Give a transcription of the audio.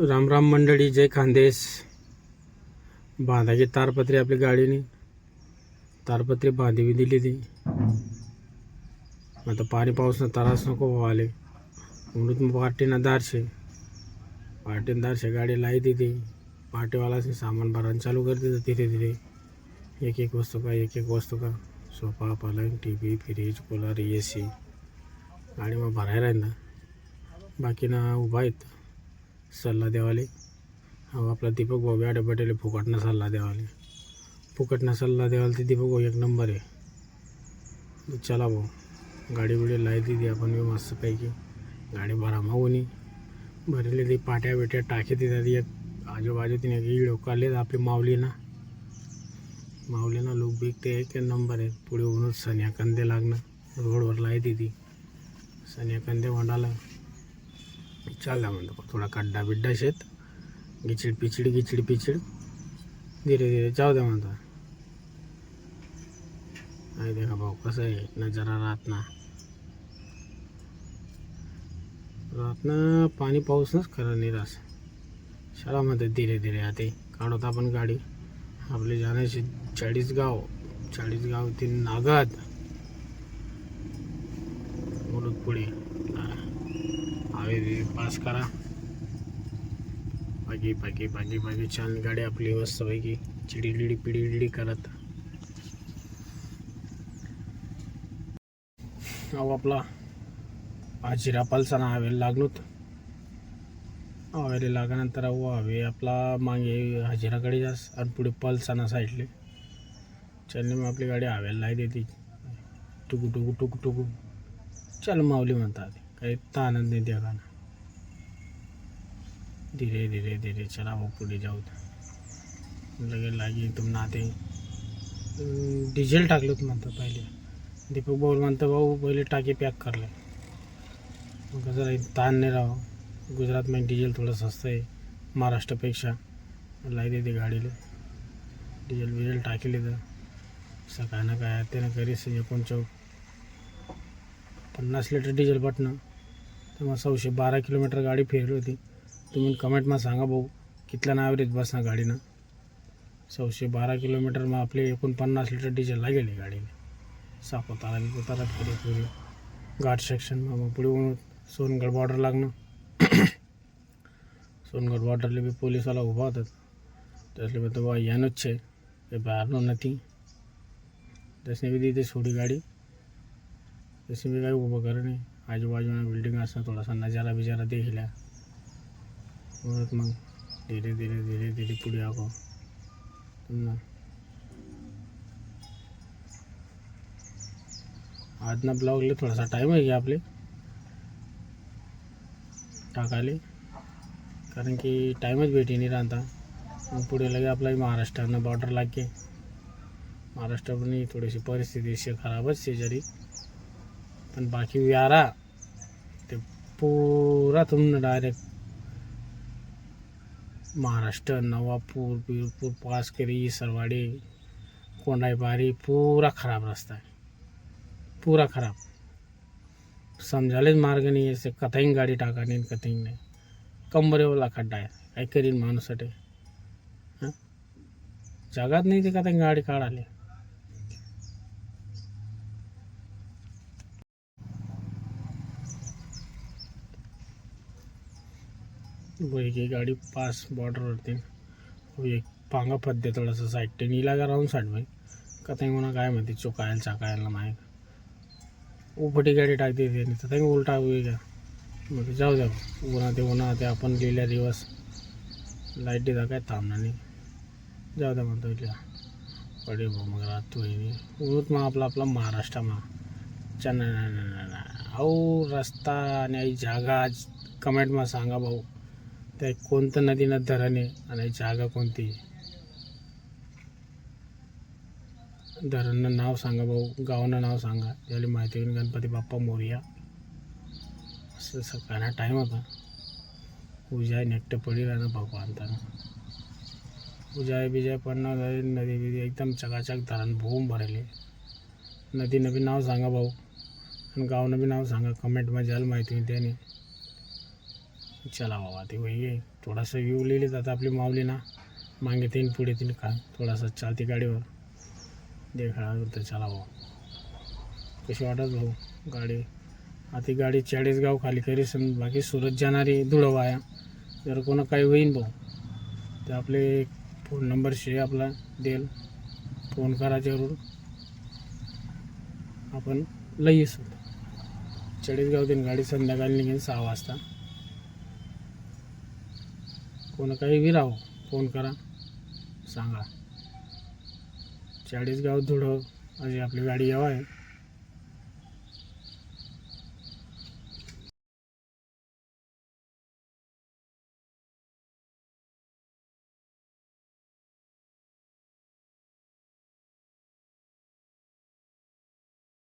रामराम मंडळी जय खानदेश. बांधाची तारपत्री आपली गाडीने. तारपत्री बांधी बी दिली ती. आता पाणी पाऊसनं त्रास नको व्हाले म्हणून मग पार्टीनं दारशे. पार्टीनं दारशे गाडी लाई ती पार्टीवालाच सामान भरायला चालू करते तिथे तिथे एक एक वस्तू का एक एक वस्तू का? सोफा पलंग T V fridge cooler A C. गाडी मग भरायला बाकी ना. उभा आहेत. सल्ला देवाले हा आपला दीपक भाऊ बॅडे पटेल फुकटनं सल्ला देवाले फुकटनं सल्ला द्यावाला ते दीपक भाऊ एक नंबर आहे. चला भाऊ गाडी बिडी लायती ती आपण बी मस्तपैकी. गाडी भरा मागून भरले ती पाट्या बिट्या टाकी देतात एक. आजूबाजू तिने लोक काढले आपली माऊली ना. माऊली ना लोक बिक ते एक नंबर आहे. पुढे होऊनच सन्या कंदे लागणं. रोडवर लाई ती सन्या कंदे वंडाला चालला म्हणतो थोडा खड्डा बिड्डा शेत. गिचिड पिचिड गिचिड पिचिड. धीरे धीरे जाऊ द्या म्हणतो. नाही देखा भाऊ कसं आहे? नजारा राहत ना. राहत ना पाणी पाऊसच खरं निराश. शाळा म्हणतात धीरे धीरे आता काढवत आपण गाडी. आपले जाण्याचे चाळीस गाव चाळीस गाव ते नागात. बोलत पुढे. हवे पास करा. बाकी बाकी बाकी बाकी छान गाडी आपली मस्तपैकी. चिडी लिडी पिडी करत. अहो आपला. आजिरा पालसाना हवेला लागलोत. हवेला लागल्यानंतर अहो हवे आपला मागे हजिराकडे जास आणि पुढे पलसाना साईडले. चलने मग आपली गाडी हवेला लाई देते. टुकू टुकू टुकू टुकू. चल माऊली म्हणतात. काही ताणच नाही त्या गाणं धीरे धीरे धीरे चला मग पुढे जाऊ लगे लागे तुम नाते डिझेल टाकलं म्हणतं पहिले। दीपक भाऊ म्हणतं हो, भाऊ पहिले टाकी पॅक करले मग कसं राहील ताण नाही राहावं हो। गुजरातमध्ये डिझेल थोडं स्वस्त आहे महाराष्ट्रापेक्षा लाई देते गाडीला डिझेल बिझेल टाकेले तर सकाळ ना काय त्यानं करीस एकूण चौक। पन्नास लिटर डिझेल पटणं मग सौशे बारा किलोमीटर गाडी फिरली होती. तुम्ही कमेंटमा सांगा भाऊ कितल्या नाव रेत बस गाडीनं? सौशे बारा किलोमीटर मग आपले एकोणपन्नास लिटर डिझेल लागेली गाडीने. सापो तारा बी उतारा फिरे फिरे घाट सेक्शन मग पुढे सोनगड बॉर्डर लागणं. सोनगड बॉर्डरले बी पोलिसवाला उभा होतात. त्यातले बी तर बा यानच छे ते बाहेर न ती बी ती सोडी गाडी. तसे बी काही उभं करणे આજુબાજુના બિલ્ડિંગ असं थोडासा नजारा बिजारा देखला परत मग धीरे धीरे धीरे धीरे पुढे आहो पुन्हा आजना ब्लॉगले थोडासा टाईम आहे की आपले टाकाले कारण की टाईमच भेटी नाही राहता मग पुढे लगे आपला महाराष्ट्रानं बॉर्डर लागे महाराष्ट्र पण थोडीशी परिस्थिती अशी खराबच आहे जरी पण बाकी व्यारा ते पुरा तुम्ही डायरेक्ट महाराष्ट्र नवापूर बीरपूर पासकरी सरवाडी कोंडाईबारी पुरा खराब रस्ता आहे. पुरा खराब. समजायलाच मार्ग नाही आहे कथाही गाडी टाका नाही कथाही नाही. कंबरेवाला खड्डा आहे काय करीन माणूसाठी हां? जगात नाही ते कथा गाडी काढाली वो एक एक गाडी पास बॉर्डरवरती वो एक पांगा पद्य थोडंसं साईड ते नीला का राहून साईड भाई. कथा म्हणा काय माहिती चोकायला चाकायला माहीत. उपटी गाडी टाकते ते तर काही उलटा होई का मग जाऊ द्या उन्हा ते उन्हा ते आपण गेल्या दिवस लाइट देता काय थांबणार नाही. जाऊ द्या म्हणतो इथल्या. पडे भाऊ मग राहतो उन्हत मग आपला आपला महाराष्ट्रामा. चना अहो रस्ता आणि आई जागा कमेंटमा सांगा भाऊ. त्या कोणतं नदीनं धरण आहे आणि जागा कोणती? धरणनं नाव सांगा भाऊ गावनं नाव सांगा. त्याला माहिती होईल गणपती बाप्पा मोर्या. असं सकाळना टाईम होता उजाय नेकटं पडी राहणं भाऊ आणताना उजाय बिजाय पडणार नदी बिदी एकदम चकाचक धरण भूम भरले नदीनं बी नाव सांगा भाऊ. आणि गावनं बी नाव सांगा. कमेंटमध्ये जायला माहिती होईल त्याने. चला बाबा ते वही आहे थोडासा व्यू लिहिले जातं आपली माऊली ना. मागे तीन पुढे तीन खा. थोडासा चालती गाडीवर. देखा तर चला भाऊ कशी वाटत भाऊ गाडी? आता ही गाडी चाळीसगाव खाली करी सम बाकी सुरत जाणारी धुळवाया. जर कोणा काही होईन भाऊ तर आपले फोन नंबर शे आपला देल. फोन करा जरूर. आपण लई सुद्धा चाळीसगाव तीन गाडी संध्याकाळी निघेन सहा वाजता. कोण काही विराव फोन करा सांगा. चाळीसगाव धुळं अशी आपली गाडी यावं आहे.